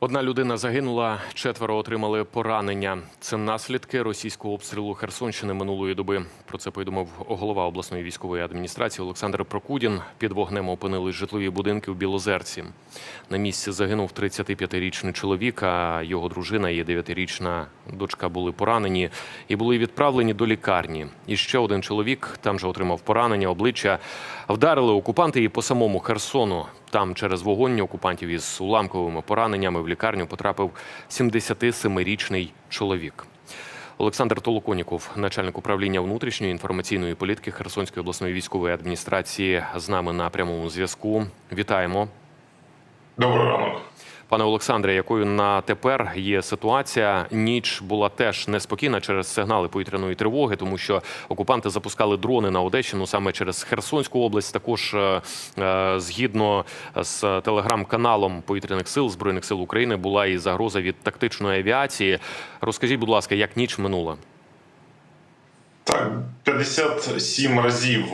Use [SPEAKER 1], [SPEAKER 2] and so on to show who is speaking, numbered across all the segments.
[SPEAKER 1] Одна людина загинула, четверо отримали поранення. Це наслідки російського обстрілу Херсонщини минулої доби. Про це повідомив голова обласної військової адміністрації Олександр Прокудін. Під вогнем опинились житлові будинки в Білозерці. На місці загинув 35-річний чоловік, а його дружина і 9-річна дочка були поранені і були відправлені до лікарні. І ще один чоловік там же отримав поранення обличчя. Вдарили окупанти і по самому Херсону. Там через вогонь окупантів із уламковими пораненнями в лікарню потрапив 77-річний чоловік. Олександр Толоконіков, начальник управління внутрішньої інформаційної політики Херсонської обласної військової адміністрації, з нами на прямому зв'язку. Вітаємо.
[SPEAKER 2] Добрий ранок.
[SPEAKER 1] Пане Олександре, якою на тепер є ситуація? Ніч була теж неспокійна через сигнали повітряної тривоги, тому що окупанти запускали дрони на Одещину саме через Херсонську область. Також е, е, згідно з телеграм-каналом повітряних сил збройних сил України була і загроза від тактичної авіації. Розкажіть, будь ласка, як ніч минула?
[SPEAKER 2] Так, 57 разів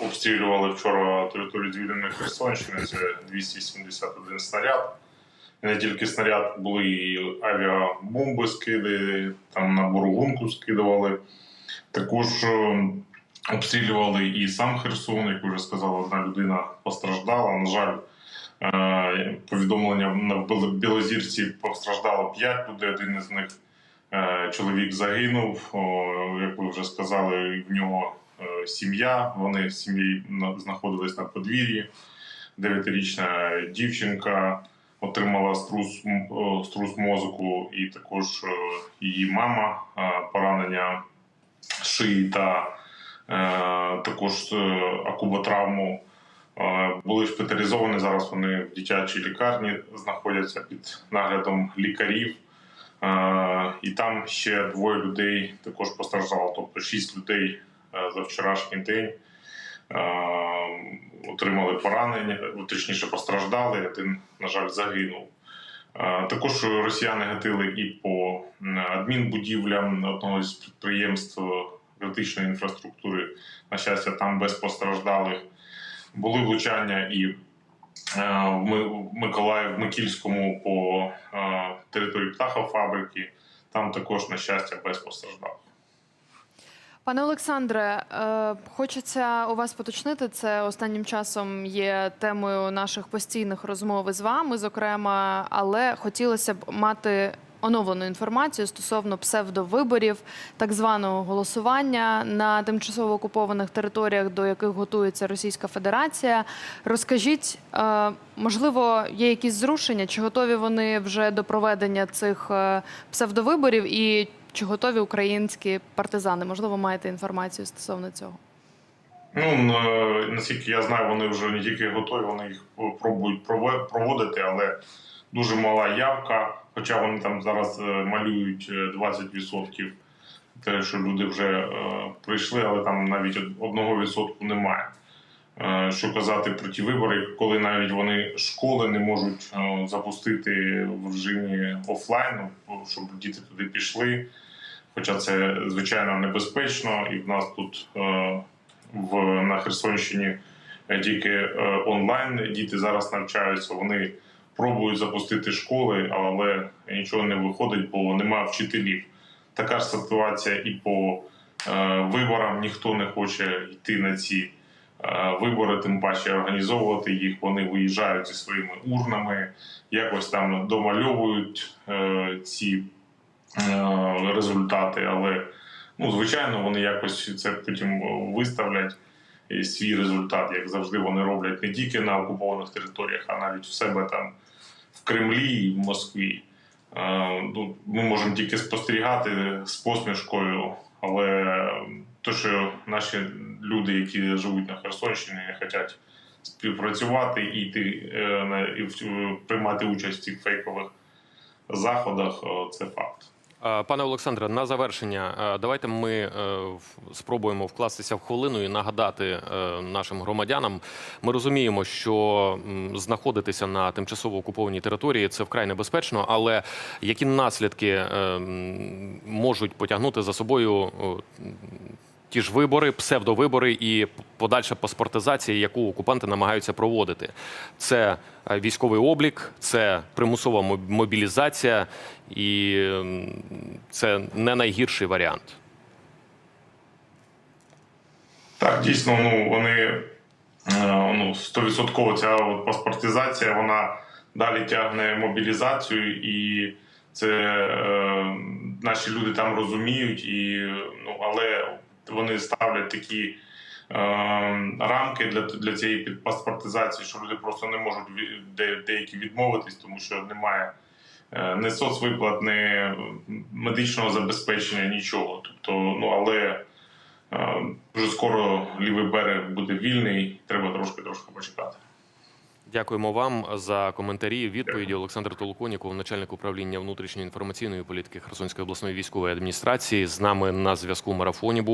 [SPEAKER 2] обстрілювали вчора територію звільненої Херсонщини. Це 271 снаряд. Не тільки снаряд, були і авіабомби скиди, там на Боровунку скидували. Також е, обстрілювали і сам Херсон, як вже сказали, одна людина постраждала. На жаль, е, повідомлення на Білозірці постраждало 5 людей, один із них Е, Чоловік загинув, як ви вже сказали, в нього сім'я. Вони сім'єю на- знаходились на подвір'ї. Дев'ятирічна дівчинка отримала струс, о, струс мозку, і також е, її мама е, поранення шиї та е, також е, акуботравму. Е, Були шпиталізовані. Зараз вони в дитячій лікарні знаходяться під наглядом лікарів. Е, І там ще двоє людей також постраждало, тобто шість людей е, за вчорашній день е, отримали поранення, точніше постраждали. Один, на жаль, загинув. Е, Також росіяни гатили і по адмінбудівлям одного з підприємств критичної інфраструктури. На щастя, там без постраждалих. Були влучання і е, в Миколаїв, Микільському по е, території птахофабрики. Там також, на щастя, без постраждалих.
[SPEAKER 3] Пане Олександре, е, хочеться у вас поточнити. Це останнім часом є темою наших постійних розмов з вами, зокрема, але хотілося б мати оновлену інформацію стосовно псевдовиборів, так званого голосування на тимчасово окупованих територіях, до яких готується Російська Федерація. Розкажіть, е, можливо, є якісь зрушення, чи готові вони вже до проведення цих е, псевдовиборів і чи готові українські партизани? Можливо, маєте інформацію стосовно цього?
[SPEAKER 2] Ну наскільки я знаю, вони вже не тільки готові, вони їх пробують проводити, але дуже мала явка. Хоча вони там зараз е, малюють е, 20% те, що люди вже е, прийшли, але там навіть од- одного відсотку немає. Е, Що казати про ті вибори, коли навіть вони школи не можуть е, запустити в режимі офлайну, щоб діти туди пішли. Хоча це звичайно небезпечно, і в нас тут е, в на Херсонщині тільки онлайн діти зараз навчаються. Вони пробують запустити школи, але нічого не виходить, бо немає вчителів. Така ж ситуація і по виборам. Ніхто не хоче йти на ці вибори, тим паче організовувати їх. Вони виїжджають зі своїми урнами, якось там домальовують е, ці е, результати, але ну, звичайно, вони якось це потім виставлять і свій результат, як завжди вони роблять не тільки на окупованих територіях, а навіть в себе там в Кремлі і в Москві. Е, ну, Ми можемо тільки спостерігати з посмішкою, але те, що наші люди, які живуть на Херсонщині, не хочуть співпрацювати і йти е, і приймати участь в цих фейкових заходах, це факт.
[SPEAKER 1] Е, Пане Олександре, на завершення, е, давайте ми е, спробуємо вкластися в хвилину і нагадати е, нашим громадянам. Ми розуміємо, що знаходитися на тимчасово окупованій території це вкрай небезпечно, але які наслідки е, можуть потягнути за собою е, ті ж вибори, псевдовибори і подальша паспортизація, яку окупанти намагаються проводити. Це е, військовий облік, це примусова мобілізація, і це не найгірший варіант.
[SPEAKER 2] Так, дійсно, ну вони е, ну, 100% ця паспортизація, вона далі тягне мобілізацію, і це е, наші люди там розуміють, і, ну, але вони ставлять такі е, рамки для, для цієї паспортизації, що люди просто не можуть де, деякі відмовитись, тому що немає. е, Не соцвиплат, не медичного забезпечення, нічого. Тобто, ну але Е, Дуже скоро лівий берег буде вільний, треба трошки трошки почекати.
[SPEAKER 1] Дякуємо вам за коментарі. Відповіді Олександр Толоконіков, начальник управління внутрішньої інформаційної політики Херсонської обласної військової адміністрації. З нами на зв'язку в марафоні був.